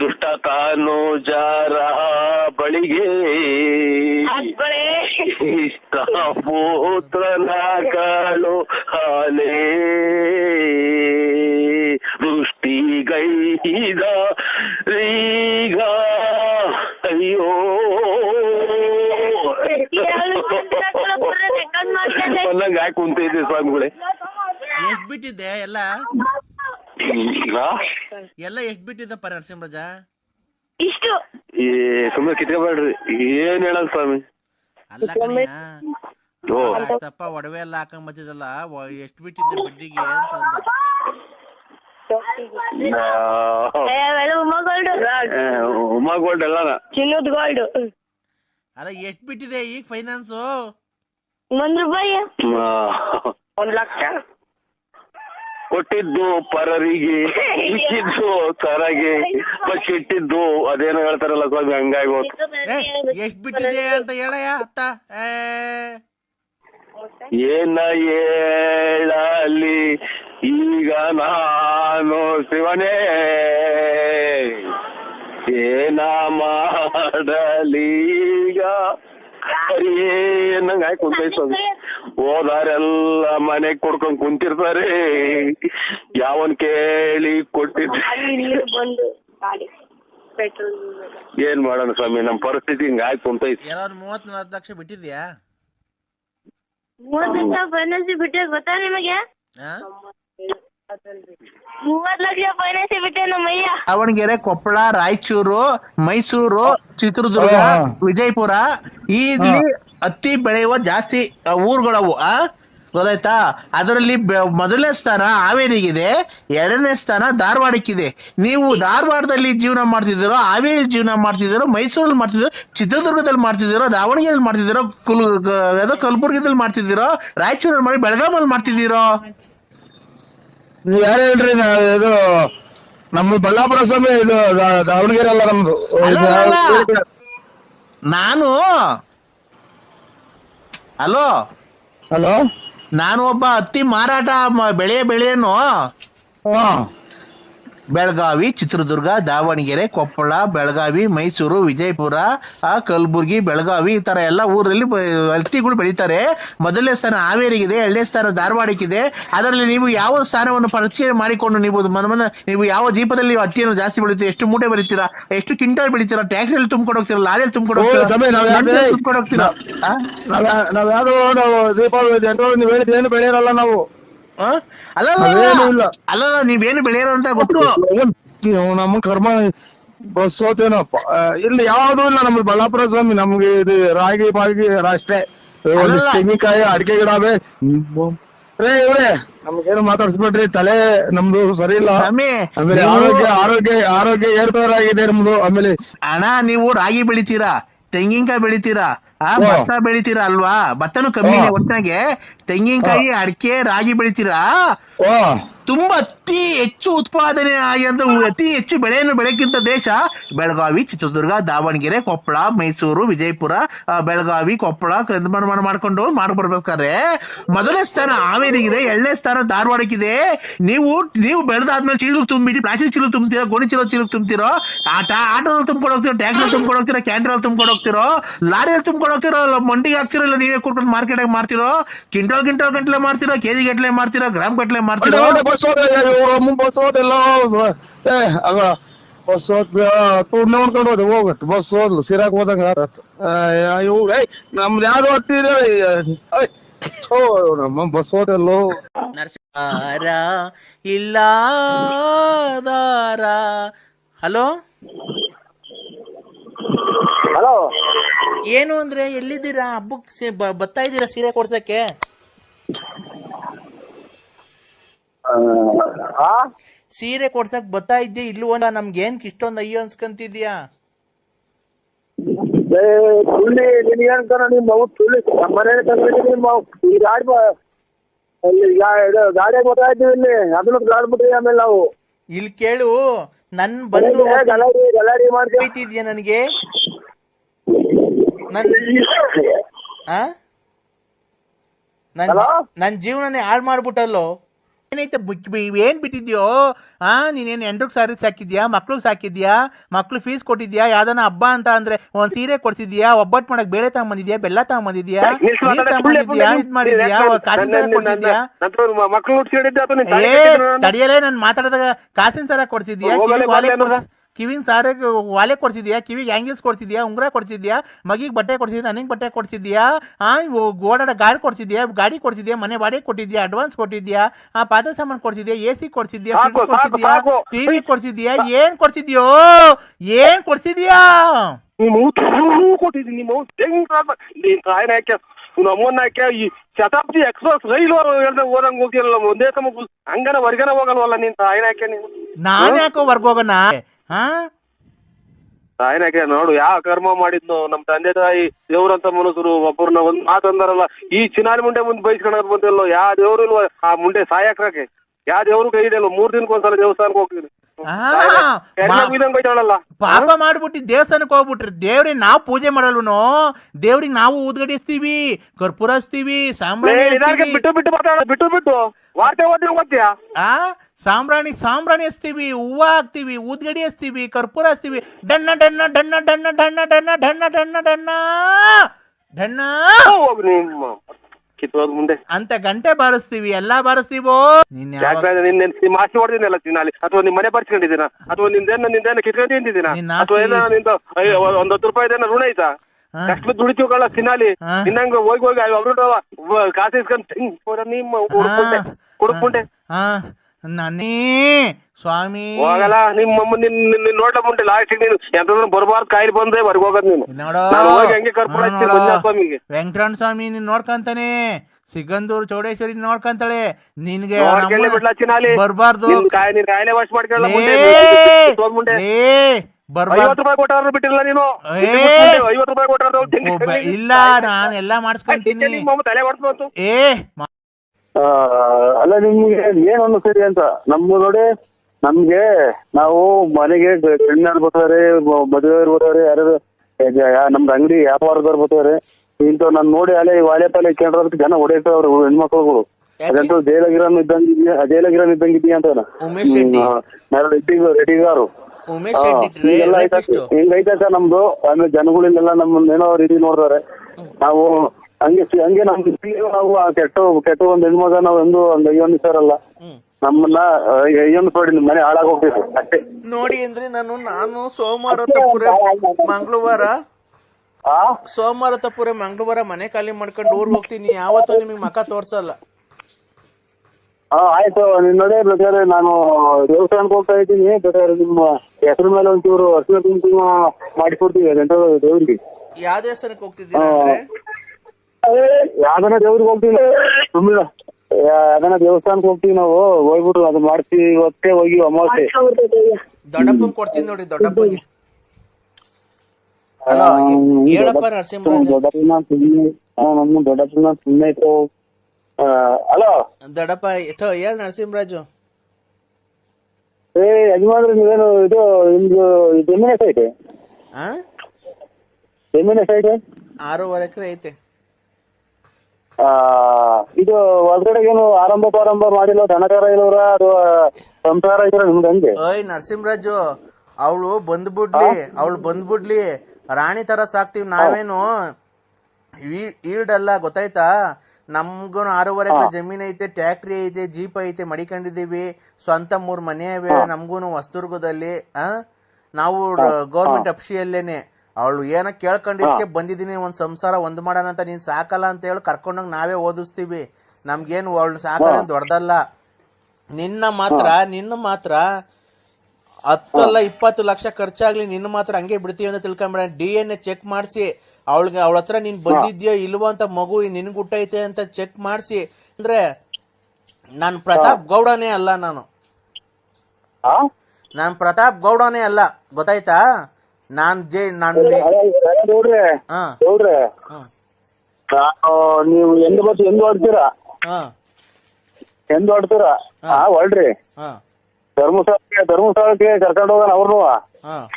ದುಷ್ಟ ತಾನು ಜಾರ ಬಳಿಗೆ ಇಷ್ಟ ಪುತ್ರನ ಕಾಳು ಹಾಲೇ. ದೃಷ್ಟಿಗೈದ ಈಗ ಅನ್ನಂಗ ಯಾಕೆ ಕುಂತೈತೆ ಸ್ವಾಮಿಗಳೇ? ಎಷ್ಟ್ ಬಿಟ್ಟಿದ್ದೆ ಎಲ್ಲ? ಎಲ್ಲ ಎಷ್ಟ್ ಬಿಟ್ಟಿದ್ದಪ್ಪ ನರಸಿಂಹರಾಜ? ಇಷ್ಟು. ಏ ಸುಮ್ಮನೆ ಕಿತ್ಕೋಬೇಡ್ರಿ. ಏನ್ ಹೇಳಲ್ ಸ್ವಾಮಿ? ಅಲ್ಲ ಕಣಯ್ಯ ಓ. ಅಷ್ಟಪ್ಪ ಒಡವೆ ಎಲ್ಲ ಹಾಕೊಂಬತ್ತಿದ್ದಲ್ಲ ಎಷ್ಟ್ ಬಿಟ್ಟಿದ್ದೆ ಬಡ್ಡಿಗೆ ಅಂತ ಅಂದ. ಅವೆಲ್ಲ ಉಮಾ ಗೋಲ್ಡ್ ಉಮಾ ಗೋಲ್ಡ್ ಎಲ್ಲ ಚಿನ್ನದ ಗೋಲ್ಡ್ ಅಲ್ಲ ಎಷ್ಟ್ ಬಿಟ್ಟಿದೆ ಈಗ ಫೈನಾನ್ಸು ಒಂದ್ ರೂಪಾಯಿ? ಒಂದ್ ಲಕ್ಷ? ಕೊಟ್ಟಿದ್ದು ಪರರಿಗೆ ಇಕ್ಕಿದ್ದು ತರಗೆ ಇಟ್ಟಿದ್ದು ಅದೇನೋ ಹೇಳ್ತಾರಲ್ಲ ಸ್ವಾಮಿ ಹಂಗಾಗಿ ಹೋಯ್ತು. ಏ ಎಷ್ಟ್ ಬಿಟ್ಟಿದೆ ಅಂತ ಹೇಳಯ್ಯ ಅತ್ತ? ಏ. ಏನ ಹೇಳಲಿ ಈಗ ನಾನು ಶಿವನೇ. ಏನ ಮಾಡಲಿ ಈಗ? ಹರಿಯೇ ಅನ್ನಂಗ್ ಆಯ್ತು ಕುಂತೈತ್ ಸ್ವಾಮಿ ಹೋದಾರೆಲ್ಲ ಮನೆಗ್ ಕೊಡ್ಕೊಂಡ್ ಕುಂತಿರ್ತಾರೆ. ಯಾವನ್ ಕೇಳಿ ಕೊಟ್ಟಿದ್ದೆ. ಅಲ್ಲಿ ನೀರು ಬಂದು ಗಾಡಿ ಪೆಟ್ರೋಲ್ ಏನ್ ಮಾಡೋಣ ಸ್ವಾಮಿ ನಮ್ ಪರಿಸ್ಥಿತಿ ಹಿಂಗ್ ಆಯ್ತು ಕುಂತೈತಿ ಎಲ್ಲ ಒಂದ್ ಮೂವತ್ ನಲ್ವತ್ತು ಲಕ್ಷ ಬಿಟ್ಟಿದ್ಯಾ? ಮೂವತ್ತು ಲಕ್ಷ ಫೈನಾನ್ಸ್ ಬಿಟ್ಟಿದ್ ಗೊತ್ತಾ ನಿಮಗೆ? ಮೂವತ್ ಲಕ್ಷ ಫೈನಾನ್ಸ್ ಬಿಟ್ಟೆ ನಮ್ಮಯ್ಯ. ದಾವಣಗೆರೆ ಕೊಪ್ಪಳ ರಾಯಚೂರು ಮೈಸೂರು ಚಿತ್ರದುರ್ಗ ವಿಜಯಪುರ ಈ ಇಲ್ಲಿ ಹತ್ತಿ ಬೆಳೆಯುವ ಜಾಸ್ತಿ ಆ, ಊರುಗಳವು ಆ? ಗೊತ್ತಾಯ್ತಾ? ಅದರಲ್ಲಿ ಬೆ- ಮೊದಲನೇ ಸ್ಥಾನ ಹಾವೇರಿಗಿದೆ ಎರಡನೇ ಸ್ಥಾನ ಧಾರವಾಡಕ್ಕಿದೆ. ನೀವು ಧಾರವಾಡದಲ್ಲಿ ಜೀವನ ಮಾಡ್ತಿದ್ದೀರೋ ಹಾವೇರಿ ಜೀವನ ಮಾಡ್ತಿದ್ದೀರೋ ಮೈಸೂರಲ್ಲಿ ಮಾಡ್ತಿದ್ದೀರೋ ಚಿತ್ರದುರ್ಗದಲ್ಲಿ ಮಾಡ್ತಿದ್ದೀರೋ ದಾವಣಗೆರೆಯಲ್ಲಿ ಮಾಡ್ತಿದ್ದೀರೋ ಕುಲ್ ಗ- ಮಾಡ್ತಿದಿರೋ ಕಲಬುರಗಿದಲ್ಲಿ ಮಾಡ್ತಿದ್ದೀರೋ ರಾಯಚೂರಲ್ಲಿ ಮಾಡಿ ಬೆಳಗಾಮಲ್ಲಿ ಮಾಡ್ತಿದ್ದೀರೋ? ನೀವ್ ಯಾರು ಹೇಳ್ರಿ ನಾವ್ ಇದು ನಮ್ಮ ಬಳ್ಳಾಪುರ ಸ್ವಾಮಿ ಇದು ದಾ- ದಾವಣಗೆರೆ ಅಲ್ಲ ನಮ್ದು ಅಲ್ಲ, ಅಲ್ಲ, ಅಲ್ಲ. ನಾನು ಹಲೋ ಹಲೋ? ನಾನು ಒಬ್ಬ ಹತ್ತಿ ಮಾರಾಟ ಮ- ಬೆಳೆ ಬೆಳೆಯನ್ನು ಹಾ. ಬೆಳಗಾವಿ ಚಿತ್ರದುರ್ಗ ದಾವಣಗೆರೆ ಕೊಪ್ಪಳ ಬೆಳಗಾವಿ ಮೈಸೂರು ವಿಜಯಪುರ ಕಲಬುರಗಿ ಬೆಳಗಾವಿ ಈ ತರ ಎಲ್ಲ ಊರಲ್ಲಿ ಹತ್ತಿಗಳು ಬೆಳೀತಾರೆ. ಮೊದಲನೇ ಸ್ಥಾನ ಹಾವೇರಿಗಿದೆ ಎರಡನೇ ಸ್ಥಾನ ಧಾರವಾಡಕ್ಕಿದೆ. ಅದರಲ್ಲಿ ನೀವು ಯಾವ ಸ್ಥಾನವನ್ನು ಪರಿಚಯ ಮಾಡಿಕೊಂಡು ನೀವು ಮನ ಮನ ನೀವು ಯಾವ ದೀಪದಲ್ಲಿ ಹತ್ತಿಯನ್ನು ಜಾಸ್ತಿ ಬೆಳೀತೀರಿ ಎಷ್ಟು ಮೂಟೆ ಬೆಳಿತೀರಾ ಎಷ್ಟು ಕ್ವಿಂಟಲ್ ಬೆಳಿತೀರಾ ಟ್ಯಾಕ್ಸಿಯಲ್ಲಿ ತುಂಬಿಕೊಂಡು ಹೋಗ್ತೀರಾ? ಲಾರಿಯಲ್ಲಿ ತುಂಬಿಕೊಂಡು ಹೋಗ್ತೀರಾ? ತುಂಬಿಕೊಂಡು ಹೋಗ್ತೀರಾ? ನಾವ್ ದೀಪಾವಳಿ ನೀವ್. ಅಲ್ಲ ನೀವೇನು ಬೆಳೆಯಲ್ಲ ಅಂತ ಗೊತ್ತು ನಮ್ಮ ಕರ್ಮ ಸೋತೇನಪ್ಪ. ಇಲ್ಲಿ ಯಾವ್ದು ಇಲ್ಲ. ನಮ್ದು ಬಳ್ಳಾಪುರ ಸ್ವಾಮಿ ನಮ್ಗೆ ಇದು ರಾಗಿ ಬಾಗಿ ಅಷ್ಟೇ. ತೆಂಗಿನಕಾಯಿ ಅಡಿಕೆ ಗಿಡ ಅವೇ. ರೇ ಇವ್ರೆ ನಮ್ಗೇನು ಮಾತಾಡ್ಸ್ಬೇಡ್ರಿ. ತಲೆ ನಮ್ದು ಸರಿ ಇಲ್ಲ. ಆಮೇಲೆ ಆರೋಗ್ಯ ಆರೋಗ್ಯ ಆರೋಗ್ಯ ಏರ್ಪೇರಾಗಿದೆ ನಮ್ದು. ಆಮೇಲೆ ಅಣ್ಣ ನೀವು ರಾಗಿ ಬೆಳಿತೀರಾ? ತೆಂಗಿನಕಾಯಿ ಬೆಳಿತೀರಾ? ಆ. ಭತ್ತ ಬೆಳಿತೀರಾ ಅಲ್ವಾ ಭತ್ತನು ಕಮ್ಮಿನೇ ಓ. ಒಟ್ಟಾಗೆ ತೆಂಗಿನಕಾಯಿ ಅಡಿಕೆ ರಾಗಿ ಬೆಳಿತೀರಾ ತುಂಬಾ ಅತಿ ಹೆಚ್ಚು ಉತ್ಪಾದನೆ ಆಗಿದ್ದು, ಅತಿ ಹೆಚ್ಚು ಬೆಳೆಯನ್ನು ಬೆಳೆಕ್ಕಿಂತ ದೇಶ ಬೆಳಗಾವಿ, ಚಿತ್ರದುರ್ಗ, ದಾವಣಗೆರೆ, ಕೊಪ್ಪಳ, ಮೈಸೂರು, ವಿಜಯಪುರ ಬೆಳಗಾವಿ, ಕೊಪ್ಪಳ ಕಂದಮಾನ ಮಾಡ್ಕೊಂಡು ಮಾಡ್ಬರ್ಬೇಕಾದ್ರೆ ಮೊದಲನೇ ಸ್ಥಾನ ಹಾವೇರಿಗಿದೆ, ಎರಡನೇ ಸ್ಥಾನ ಧಾರವಾಡಕ್ಕಿದೆ. ನೀವು ನೀವು ಬೆಳೆದಾದ್ಮೇಲೆ ಚೀಲ ತುಂಬಿಡಿ, ಪ್ಲಾಸ್ಟಿಕ್ ಚೀಲ ತುಂಬ್ತೀರೋ, ಗೋಣಿ ಚೀಲ ಚೀಲ ತುಂಬ್ತಿರೋ? ಆಟ, ಆಟೋದಲ್ಲಿ ತುಂಬ್ಕೊಂಡು ಹೋಗ್ತೀರೋ ಟ್ಯಾಕ್ಸಿ ತುಂಬ್ಕೊಂಡು ಹೋಗ್ತೀರಾ ಕ್ಯಾಂಟ್ರಲ್ಲಿ ತುಂಬ್ಕೊಂಡು ಹೋಗ್ತಿರೋ? ಲಾರಿಯಲ್ಲಿ ತುಂಬ್ಕೊಂಡು ಹೋಗ್ತಿರೋ ಮಂಡಿಗೆ ಹಾಕ್ತಿರೋ, ಇಲ್ಲ ನೀವೇ ಕೂರ್ಕೊಂಡು ಮಾರ್ಕೆಟಾಗಿ ಮಾರ್ತಿರೋ? ಕಿಂಟಲ್ ಕಿಂಟಲ್ ಗಂಟ್ಲೆ ಮಾರ್ತಿರೋ, ಕೆಜಿ ಗಟ್ಟಲೆ ಮಾರ್ತಿರೋ, ಗ್ರಾಮ್ ಗಟ್ಟಲೆ ಮಾರ್ತಿರೋ? ಬಸ್ ಹೋದೆಲ್ಲ ಏ ಅವ ಬಸ್ ಹೋದ್ ತುಡ್ ನೋಡ್ಕೊಂಡು ಹೋದೆ ಹೋಗತ್ ಬಸ್ ಹೋದ್ಲು ಸಿರಾಕ್ ಹೋದಂಗ ಆರತ್ ಇವ್ ಏಯ್ ನಮ್ದು ಯಾರು ಹತ್ತಿರ ಓ ನಮ್ಮ ಬಸ್ ಹೋದಲ್ಲೋ ನರಸಿಂಹಾರ ಇಲ್ಲ ದಾರ ಹಲೋ? ಹಲೋ? ಏನು ಅಂದ್ರೆ ಎಲ್ಲಿದ್ದೀರಾ? ಹಬ್ಬಕ್ಕೆ ಬರ್ತಾ ಇದ್ದೀರಾ ಸೀರೆ ಕೊಡ್ಸಕ್ಕೆ? ಹಾ ಸೀರೆ ಕೊಡ್ಸಕ್ ಬತ್ತಾ ಇದ್ದೆ ಇಲ್ವೋ ನಮ್ಗೆ ಏನ್ ಇಷ್ಟೊಂದು ಅಯ್ಯೋ ಅನ್ಸ್ಕಂತಿದ್ಯಾ? ಏ ಸುಳ್ಳಿ ನಿನಗೆ ಅನ್ತಾನ ನಿಮ್ಮ ಮಗು ಸುಳ್ಳಿ ನಮ್ಮ ತಂದಿದ್ದೀನಿ ನಿಮ್ಮ. ಈ ಗಾಡಿ ಬ- ಅಲ್ಲಿ ಗಾ- ಇದು ಗಾಡಿ ಬರ್ತಾ ಇದ್ದೀವಿ ಇಲ್ಲಿ ಅದನ್ನ ಗಾಡ್ಬಿಟ್ರಿ ಆಮೇಲೆ ನಾವು. ಇಲ್ಲಿ ಕೇಳು ನನ್ ಬಂದು ಏ, ಗಲಾಟೆ ಗಲಾಟೆ ಮಾಡ್ತೀವಿ ಬೈತಿದ್ಯಾ ನನಗೆ? ನನ್ ಆ? ನನ್ Hello? ನನ್ ಜೀವನನೇ ಹಾಳು ಮಾಡ್ಬಿಟ್ಟಲ್ಲೋ? ಏನೈತೆ ಏನ್ ಬಿಟ್ಟಿದ್ಯೋ? ಆ ನೀನೇನ್ ಎಂಟ್ರಿಗೆ ಸಾರಿ ಸಾಕಿದ್ಯಾ? ಮಕ್ಳಿಗೆ ಸಾಕಿದ್ಯಾ? ಮಕ್ಳು ಫೀಸ್ ಕೊಟ್ಟಿದ್ಯಾ? ಯಾವ್ದಾನ ಹಬ್ಬ ಅಂತ ಅಂದ್ರೆ ಒಂದ್ ಸೀರೆ ಕೊಡ್ಸಿದ್ಯಾ? ಒಬ್ಬಟ್ ಮಾಡಕ್ ಬೇಳೆ ತಗೊಂಬಂದಿದ್ಯಾ? ಬೆಲ್ಲ ತಗೊಂಬಂದಿದ್ಯಾ? ತಗೊಂಬಂದಿದ್ಯಾ? ಇದ್ ಮಾಡಿದ್ಯಾ? ಕಾಸಿನ ಸರ ಕೊಡ್ಸಿದ್ಯಾ? ಏ? ತಡಿಯಲೇ ನನ್ ಮಾತಾಡಿದಾಗ ಕಾಸಿನ ಸರ ಕೊಡ್ಸಿದ್ಯಾ? ಹೋಗಲೇ ಸಾರೆ ವಾಲೆ ಕೊಡ್ಸಿದ್ಯಾ? ಕಿವಿಗೆ ಆ್ಯಂಗಲ್ಸ್ ಕೊಡ್ಸಿದ್ಯಾ? ಉಂಗ್ರ ಕೊಡ್ಸಿದ್ಯಾ? ಮಗಿಗೆ ಬಟ್ಟೆ ಕೊಡ್ಸಿದ್ಯಾ? ನನಗೆ ಬಟ್ಟೆ ಕೊಡ್ಸಿದ್ಯಾ? ಓಡಾಡ ಗಾಡಿ ಕೊಡ್ಸಿದ್ಯಾ? ಗಾಡಿ ಕೊಡ್ಸಿದ್ಯಾ? ಮನೆ ಬಾಡಿಗೆ ಕೊಟ್ಟಿದ್ಯಾ? ಅಡ್ವಾನ್ಸ್ ಕೊಟ್ಟಿದ್ಯಾ? ಆ ಪಾದ ಸಾಮಾನು ಕೊಡ್ಸಿದ್ಯಾ? ಎ ಸಿ ಕೊಡ್ಸಿದ್ಯಾ? ಕೊಡ್ಸಿದ್ಯಾ? ಟಿವಿ ಕೊಡ್ಸಿದ್ಯಾ? ಏನ್ ಕೊಡ್ಸಿದ್ಯೋ? ಏನ್ ಕೊಡ್ಸಿದ್ಯಾ? ಕೊಟ್ಟಿದ್ದೀನಿ ನಮ್ಮನ್ನ ಈ ಶತಾಬ್ದಿ ಎಕ್ಸ್ಪ್ರೆಸ್ ರೈಲು ಓದಂಗ್ ಹೋಗ್ತಿರಲ್ಲ ಒಂದೇ ಸಮ ಹಂಗನ ಹೊರ್ಗನ ಹೋಗಲ್ವಲ್ಲ ನೀನ್ ತಾಯಿನ ಹಾಕ್ಯ ನೀನು? ನಾನು ಯಾಕೋ ವರ್ಗೋಗನ ಹಾ? ನೋಡು ಯಾವ ಕರ್ಮ ಮಾಡಿದ್ನು ನಮ್ ತಂದೆ ತಾಯಿ ದೇವ್ರಂತ ಮನುಷ್ಯರು ಒಬ್ಬರನ್ನ ಒಂದ್ ಮಾತಂದಾರಲ್ಲ ಈ ಚಿನಾರಿ ಮುಂಡೆ ಮುಂದೆ ಬೈಸ್ಕೊಂಡ್ ಬಂದಿಲ್ಲ ಯಾವ ದೇವ್ರು ಇಲ್ವ ಆ ಮುಂಡೆ ಸಾಯಕ್ರಾಕೆ? ಯಾವ ದೇವ್ರು ಕೈ ಇದೆಯಲ್ಲ ಮೂರ್ ದಿನಕ್ಕೆ ಒಂದ್ಸಲ ದೇವಸ್ಥಾನಕ್ಕೆ ಹೋಗ್ತೀನಿ. ಪಾಪ ಮಾಡ್ಬಿಟ್ಟು ದೇವಸ್ಥಾನಕ್ಕೆ ಹೋಗ್ಬಿಟ್ರಿ ದೇವ್ರಿಗೆ ನಾವು ಪೂಜೆ ಮಾಡಲ್ವನು? ದೇವ್ರಿಗೆ ನಾವು ಉದ್ಗಡಿಸ್ತೀವಿ ಕರ್ಪೂರ ಹಚ್ತೀವಿ ಸಾಂಬಾರ್ ಬಿಟ್ಟು ಬಿಟ್ಟು ಮಾತಾಡ ಬಿಟ್ಟು ಬಿಟ್ಟು ವಾರ್ತೆ ಓದಿ ಹೋಗ್ತೀಯಾ ಸಾಂಬ್ರಾಣಿ ಸಾಂಬ್ರಾಣಿ ಹಚ್ತೀವಿ ಹೂವು ಹಾಕ್ತೀವಿ ಊದ್ಗಡಿ ಹಚ್ತೀವಿ ಕರ್ಪೂರ ಹಚ್ತೀವಿ. ಡಣ್ಣ ಡಣ್ಣ ಡಣ್ಣ ಡಣ್ಣ ಡಣ್ಣ ಡಣ್ಣ ಡಣ್ಣ ಡಣ್ಣ ಡಣ್ಣ ಕಿತ್ತೋದ್ ಮುಂದೆ. ಅಂತ ಗಂಟೆ ಬಾರಿಸ್ತೀವಿ ಎಲ್ಲಾ ಬಾರಿಸ್ತೀವೋ. ಆಸ್ತಿ ಹೊಡೆದಿನಲ್ಲ ತಿನ್ನಾಲಿ ಅಥವಾ ನಿಮ್ ಮನೆ ಬರ್ಸ್ಕೊಂಡಿದ್ದೀನ? ಅಥವಾ ನಿಂದೇನ ನಿಂದೇನ ಕಿತ್ಕೊಂಡು ತಿಂದಿದ್ದೀನ? ಅಥವಾ ಏನೋ ನಿಂದ ಒಂದ್ ಹತ್ತು ರೂಪಾಯಿ ಋಣ ಐತಾ. ಕಷ್ಟ ದುಡಿತೀವಿ ಕಳ್ಳ ತಿನ್ನಾಲಿ. ನಿನ್ನಂಗ ಹೋಗಿ ಹೋಗಿ ಅವ್ರು ಕಾಸು ಇಸ್ಕೊಂಡ್ ನಿಮ್ಮ ಕುಡುಕ್ಪುಂಟೆ ಹಾ. ನನ್ನೇ ಸ್ವಾಮಿ. ಹೋಗಲ್ಲ ನಿಮ್ಮ ಮಮ್ಮ ನಿನ್ ನಿನ್ ನೋಡ್ಲ ಮುಂಟೆ ಲಾಸ್ಟ್ ನೀನು. ಎಂತಂದ್ರೆ ಬರಬಾರ್ದು ಕಾಯಿಲೆ ಬಂದ್ರೆ ಹೊರಗೆ ಹೋಗೋದ್ ನೀನು. ನೋಡೋ. ಹೋಗಿ ಹಂಗೆ ಕರ್ಕೊಂಡು ಸ್ವಾಮಿಗೆ ವೆಂಕಟರಣ ಸ್ವಾಮಿ ನೀನ್ ನೋಡ್ಕಂತಾನೆ. ಸಿಗಂದೂರು ಚೌಡೇಶ್ವರಿ ನೋಡ್ಕಂತಾಳೆ. ನಿನ್ಗೆ ಬರ್ಬಾರ್ದು. ಕಾಯಿಲೆ ವಾಶ್ ಮಾಡ್ಕೊಳ್ಳ ಐವತ್ತು ರೂಪಾಯಿ ಕೊಟ್ಟಾರು ಬಿಟ್ಟಿಲ್ಲ ನೀನು. ಐವತ್ತು ರೂಪಾಯಿ ಕೊಟ್ಟಾರು ಒಬ್ಬ ಇಲ್ಲ ನಾನು ಎಲ್ಲಾ ಮಾಡಿಸ್ಕೊಂತೀನಿ. ತಲೆ ಹೊಡ್ತು ಏ ಅಲ್ಲ ನಿಮ್ಗೆ ಏನ್ ಸರಿ ಅಂತ? ನಮ್ಮ ನೋಡಿ ನಮ್ಗೆ ನಾವು ಮನೆಗೆ ಹೆಣ್ಣಾರು ಬರ್ತಾರೆ ಮದುವೆಯವ್ರು ಬರ್ತಾರೆ ಯಾರು ನಮ್ದು ಅಂಗಡಿ ವ್ಯಾಪಾರದವ್ರು ಬರ್ತಾರೆ. ಇಂತ ನಾನು ನೋಡಿ ಅಲ್ಲೇ ವಾಲೆ ಪಾಲೆ ಕೇಳ್ರ ಜನ ಅವ್ರು ಹೆಣ್ಮಕ್ಳುಗಳು? ಅದಂತೂ ಜೈಲಗಿರನ್ ಇದ್ದಂಗಿದ್ಯಾ ಜೈಲಗಿರನ್ ಇದ್ದಂಗಿದ್ಯಾ ಅಂತ ರೆಡ್ಡಿಗಾರು. ಹಿಂಗೈತೆ ಸರ್ ನಮ್ದು. ಆಮೇಲೆ ಜನಗಳಿಂದೆಲ್ಲ ನಮ್ಮನ್ನ ಏನೋ ರೀತಿ ನೋಡ್ತಾರೆ. ನಾವು ಹಂಗೆ ಹಂಗೆ ನಮ್ ನಾವು ಆ ಕೆಟ್ಟ ಕೆಟ್ಟ ಒಂದ್ ಹೆಣ್ಮಗ ನಾವ್ ಎಂದು ಒಂದ್ ಅಯ್ಯೋನಿ ಸರ್ ಅಲ್ಲ ನಮ್ಮನ್ನ ಅಯ್ಯೊಂದ್ ನೋಡಿ ನಿಮ್ ಮನೆ ಹಾಳಾಗ ಹೋಗ್ತಿತ್ತು ಅಷ್ಟೇ. ನೋಡಿ ಅಂದ್ರೆ ನಾನು ನಾನು ಸೋಮವಾರ ತಪ್ಪುರೆ ಮಂಗಳವಾರ ಆ? ಸೋಮವಾರ ತಪ್ಪುರೆ ಮಂಗಳವಾರ ಮನೆ ಖಾಲಿ ಮಾಡ್ಕೊಂಡು ಊರ್ಗ್ ಹೋಗ್ತೀನಿ. ಯಾವತ್ತೂ ನಿಮಗೆ ಮಕ ತೋರ್ಸಲ್ಲ. ಆ, ಆಯ್ತು. ನಿನ್ ನೋಡಿ ಬೇಕಾದ್ರೆ ನಾನು ದೇವಸ್ಥಾನಕ್ಕೆ ಹೋಗ್ತಾ ಇದ್ದೀನಿ. ಬೇಕಾದ್ರೆ ನಿಮ್ಮ ಹೆಸರು ಮೇಲೆ ಒಂಚೂರು ಅರ್ಶಿನ ಕುಂಕುಮ ಮಾಡಿಕೊಡ್ತೀವಿ. ದೇವ್ರಿಗೆ? ಯಾವ ದೇವಸ್ಥಾನಕ್ಕೆ ಹೋಗ್ತಿದ್ದೀನಿ ಯಾವ್ದನ ದೇವ್ರಿಗೆ ಹೋಗ್ತೀವಿ ಸುಮ್ಮನೆ ಯಾವ್ದನ ದೇವಸ್ಥಾನಕ್ಕೆ ಹೋಗ್ತೀವಿ ನಾವು? ಹೋಗ್ಬಿಟ್ಟು ಅದು ಮಾಡ್ತೀವಿ ಇವತ್ತೇ ಹೋಗಿ ಅಮಾವಾಸ್ಯೆ. ದೊಡ್ಡಪ್ಪನ್ ಕೊಡ್ತೀನಿ ನೋಡಿ ದೊಡ್ಡಪ್ಪನಿಗೆ. ಹೇಳಪ್ಪ ನರಸಿಂಹ ದೊಡ್ಡಪ್ಪನ ಸುಮ್ಮನೆ ನಮ್ಮ ದೊಡ್ಡಪ್ಪನ ಸುಮ್ಮನೆ ಇತ್ತು ಹಲೋ? ದೊಡ್ಡಪ್ಪ ಥೋ ಹೇಳ ನರಸಿಂಹರಾಜು. ಏ ಯಜಮಾನ್ರಿ ನೀವೇನು ಇದು ನಿಮ್ದು ಜಮೀನ್ ಐತೆ? ಜಮೀನ್ ಐತೆ? ಆರೂವರೆ ಎಕರೆ ಐತೆ. ಇದು ಹೊರಗಡೆ ಏನು ಆರಂಭ ಪ್ರಾರಂಭ ಮಾಡಿಲ್ಲ ದನಕರ ಅಥವಾ ಸಂಸಾರ ಇದ್ರ ನಿಮ್ದು ಹಂಗೆ? ಓಯ್ ನರಸಿಂಹರಾಜು ಅವಳು ಬಂದ್ಬಿಡ್ಲಿ ಅವಳು ಬಂದ್ಬಿಡ್ಲಿ ರಾಣಿ ತರ ಸಾಕ್ತಿವಿ ನಾವೇನು? ಈ- ಈಡಲ್ಲ ಗೊತ್ತಾಯ್ತಾ? ನಮ್ಗೂ ಆರೂವರೆ ಎಕರೆ ಜಮೀನ್ ಐತೆ ಟ್ಯಾಕ್ಟ್ರಿ ಐತೆ ಜೀಪ್ ಐತೆ ಮಡಿಕೊಂಡಿದೀವಿ ಸ್ವಂತ ಮೂರ್ ಮನೆ ಇವೆ ನಮ್ಗೂನು ಹೊಸದುರ್ಗದಲ್ಲಿ ಆ? ನಾವು ಗೌರ್ಮೆಂಟ್ ಅಫ್ಸಿಯಲ್ಲೇನೆ ಅವಳು ಏನೋ ಕೇಳ್ಕೊಂಡಿದ್ಕೆ ಬಂದಿದ್ದೀನಿ ಒಂದ್ ಸಂಸಾರ ಒಂದು ಮಾಡೋಣ ಅಂತ ನೀನ್ ಸಾಕಲ್ಲ ಅಂತ ಹೇಳಿ ಕರ್ಕೊಂಡೋಗಿ ನಾವೇ ಓದಿಸ್ತೀವಿ. ನಮ್ಗೇನು ಅವಳು ಸಾಕಲ್ಲ ದೊಡ್ಡದಲ್ಲ. ನಿನ್ನ ಮಾತ್ರ ನಿನ್ನ ಮಾತ್ರ ಹತ್ತಲ್ಲ ಇಪ್ಪತ್ತು ಲಕ್ಷ ಖರ್ಚಾಗ್ಲಿ ನಿನ್ನ ಮಾತ್ರ ಹಂಗೆ ಬಿಡ್ತೀವಿ ಅಂತ ತಿಳ್ಕೊಂಬೇಡ. ಡಿ ಎನ್ ಎ ಚೆಕ್ ಮಾಡಿಸಿ. ಅವಳಿಗೆ ಅವಳ ಹತ್ರ ನೀನ್ ಬಂದಿದ್ಯೋ ಇಲ್ವೋ ಅಂತ ಮಗು ನಿನ್ಗೆ ಹುಟ್ಟೈತೆ ಅಂತ ಚೆಕ್ ಮಾಡಿಸಿ. ಅಂದ್ರೆ ನಾನು ಪ್ರತಾಪ್ ಗೌಡನೇ ಅಲ್ಲ ನಾನು. ನಾನು ಪ್ರತಾಪ್ ಗೌಡನೇ ಅಲ್ಲ. ಗೊತ್ತಾಯ್ತಾ? ನಾನ್ ಜೆ ನಾನು ನೋಡ್ರಿ. ಹಾ. ನೋಡ್ರಿ. ಹಾ. ನಾನು ನೀವು ಎಂದು ಬಸ್ ಎಂದು ಹೊಡ್ತೀರಾ? ಹಾ. ಎಂದು ಹೊಡ್ತೀರಾ? ಹಾ. ಹೊಳ್ರಿ ಹಾ. ಧರ್ಮಸ್ಥಳಕ್ಕೆ ಧರ್ಮಸ್ಥಳಕ್ಕೆ ಕರ್ಕೊಂಡು ಹೋಗೋಣ ಅವ್ರನು. ಹಾ.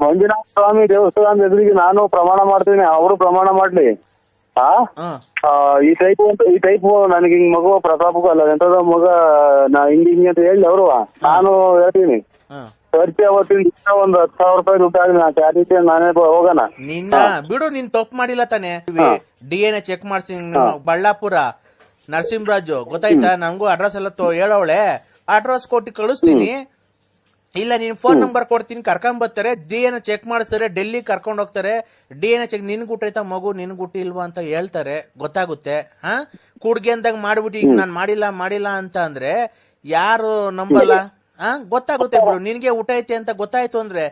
ಮಂಜುನಾಥ ಸ್ವಾಮಿ ದೇವಸ್ಥಾನ ಎದುರಿಗೆ ನಾನು ಪ್ರಮಾಣ ಮಾಡ್ತೀನಿ ಅವರು ಪ್ರಮಾಣ ಮಾಡ್ಲಿ. ಆ? ಹಾ. ಆ, ಈ ಟೈಪ್ ಅಂತ ಈ ಟೈಪ್ ನನಗೆ ಹಿಂಗ್ ಮಗು ಪ್ರತಾಪಕ್ಕೂ ಅಲ್ಲ ಎಂತದ ಮಗ ನಾ ಹಿಂಗ್ ಹಿಂಗ್ ಅಂತ ಹೇಳಿ ಅವರು. ನಾನು ಹೇಳ್ತೀನಿ. ಹಾ. ಖರ್ಚು ಅವತ್ತಿನ ದಿವಸ ಒಂದ್ ಹತ್ತು ಸಾವಿರ ರೂಪಾಯಿ ದುಡ್ಡು ಆಗಲಿ ನಾ ಚಾರಿಟಿ ನಾನೇ ಬ- ಹೋಗೋಣ. ನಿನ್ನ ಬಿಡು ನೀನ್ ತಪ್ಪು ಮಾಡಿಲ್ಲ ತಾನೆ. ಡಿ ಎನ್ ಎ ಚೆಕ್ ಮಾಡ್ಸಿ ಬಳ್ಳಾಪುರ ನರಸಿಂಹರಾಜು. ಗೊತ್ತಾಯ್ತಾ? ನಂಗೂ ಅಡ್ರೆಸ್ ಎಲ್ಲ ತೋ ಹೇಳವಳೆ. ಅಡ್ರೆಸ್ ಕೊಟ್ಟು ಕಳಿಸ್ತೀನಿ. ಇಲ್ಲ ನೀನ್ ಫೋನ್ ನಂಬರ್ ಕೊಡ್ತೀನಿ. ಕರ್ಕೊಂಡ್ ಬರ್ತಾರೆ. ಡಿ ಎನ್ ಚೆಕ್ ಮಾಡಿಸ್ತಾರೆ. ಡೆಲ್ಲಿ ಕರ್ಕೊಂಡು ಹೋಗ್ತಾರೆ. ಡಿ ಎನ್ ಚೆಕ್ ನಿನ್ ಗುಟ್ಟೈತಾ ಮಗು? ನಿನ್ ಹುಟ್ಟಿಲ್ವಾ ಅಂತ ಹೇಳ್ತಾರೆ. ಗೊತ್ತಾಗುತ್ತೆ. ಹಾ? ಕುಡ್ಗೆ ಅಂದಾಗ ಮಾಡ್ಬಿಟ್ಟು ಈಗ ನಾನು ಮಾಡಿಲ್ಲ ಮಾಡಿಲ್ಲ ಅಂತ ಅಂದ್ರೆ ಯಾರು ನಂಬಲ್ಲ? ಹಾ ಗೊತ್ತಾಗುತ್ತೆ ಬಿಡು ನಿನ್ಗೆ ಊಟ ಐತೆ ಅಂತ ಗೊತ್ತಾಯ್ತು ಅಂದ್ರೆ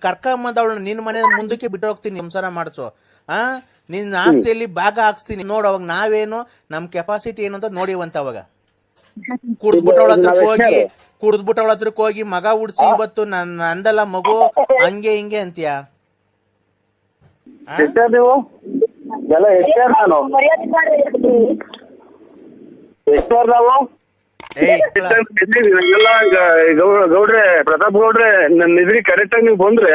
ಕರ್ಕೊಂಬಂದವಳು ನಿನ್ ಮನೆ ಮುಂದಕ್ಕೆ ಬಿಟ್ಟು ಹೋಗ್ತೀನಿ, ಸಂಸಾರ ಮಾಡಿಸು. ಆ? ನಿನ್ನ ಆಸ್ತಿಯಲ್ಲಿ ಭಾಗ ಹಾಕ್ಸ್ತೀನಿ. ನೋಡು, ಅವಾಗ ನಾವೇನು ನಮ್ ಕೆಪಾಸಿಟಿ ಏನು ಅಂತ ನೋಡಿವಂತ ಅವಾಗ. ಕುಡ್ದ್ಬಿಟ್ಟವಳ ಹತ್ರಕ್ ಹೋಗಿ, ಕುಡ್ದ್ಬಿಟ್ಟವಳ ಹತ್ರಕ್ ಹೋಗಿ ಮಗ ಉಡ್ಸಿ ಇವತ್ತು ನನ್ ಅಂದಲ್ಲ ಮಗು, ಹಂಗೆ ಹಿಂಗೆ ಅಂತೀಯ? ಎಷ್ಟು ಎಲ್ಲ [laughs] ಗೌಡ್ರೆ ಪ್ರತಾಪ್ ಗೌಡ್ರೆ ನನ್ನ ಎದುರಿಗೆ ಕರೆಕ್ಟ್ ಆಗಿ ನೀವು ಬಂದ್ರೆ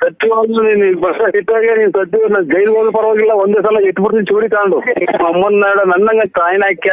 ಸತ್ಯವಾಗ್ಲೂ ನೀನು ಬಸ್ ಇಟ್ಟಾಗೆ ನೀನ್ ಸತ್ಯ ಜೈಲ್ ಹೋದ ಪರವಾಗಿಲ್ಲ ಒಂದೇ ಸಲ ಇಟ್ಬಿಡ್ತೀನಿ ಚೂರಿ ತಗೊಂಡು. ನಾಡ ನನ್ನಂಗ ಕಾಯಿನ ಹಾಕ್ಯ